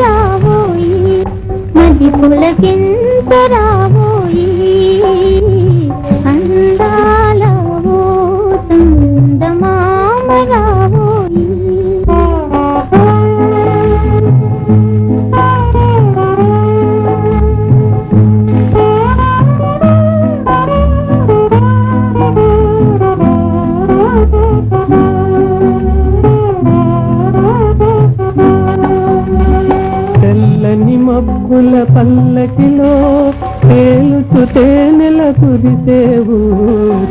రావోయి నది పులకెంత రావో పల్లకిలో తేలుచు తేనెల కురిసేవు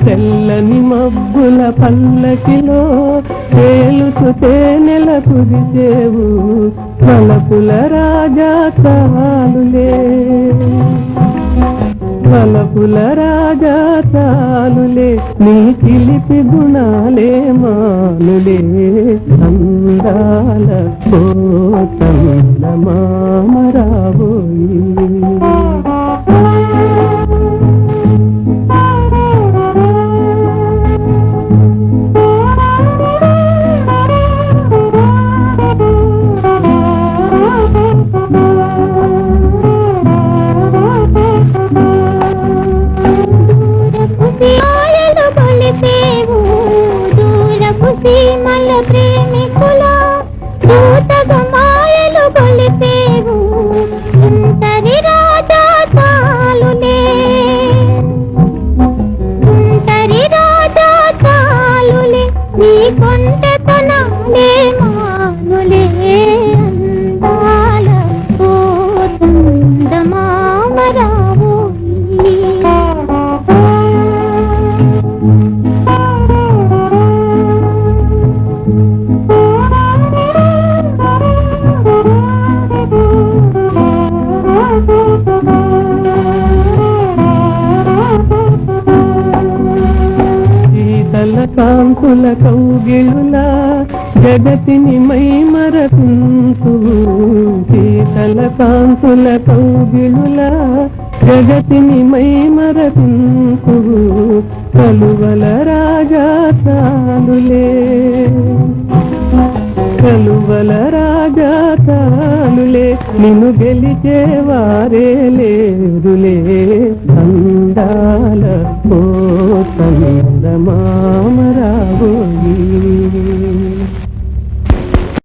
తెల్లని మబ్బుల పల్లకిలో తేలుచు తేనెల కురిసేవు మలపుల రాజా తాలులే తలపుల రాజా చాలులే నీ చిలిపి గుణాలే మానులే. అందాల కోతంద మామరాబోయి ప్రేమల ప్రేమికుల దూతగు మాయలు కొలిపేవు ఇంతరి రాజా చాలులే. ఇంతరి రాజా చాలులే. నీ కొంటెతనాలే కాంతుల కౌగిళుల జగతిని మై మరకుంటూ శీతల కాంతుల కౌగిళుల జగతిని మై మరకుంటూ కలువల రాజా చాలులే కలువల రాజా తాలులే నిన్ను గెలిచేవారే లేరులే. అందాల ఓ చందమామరా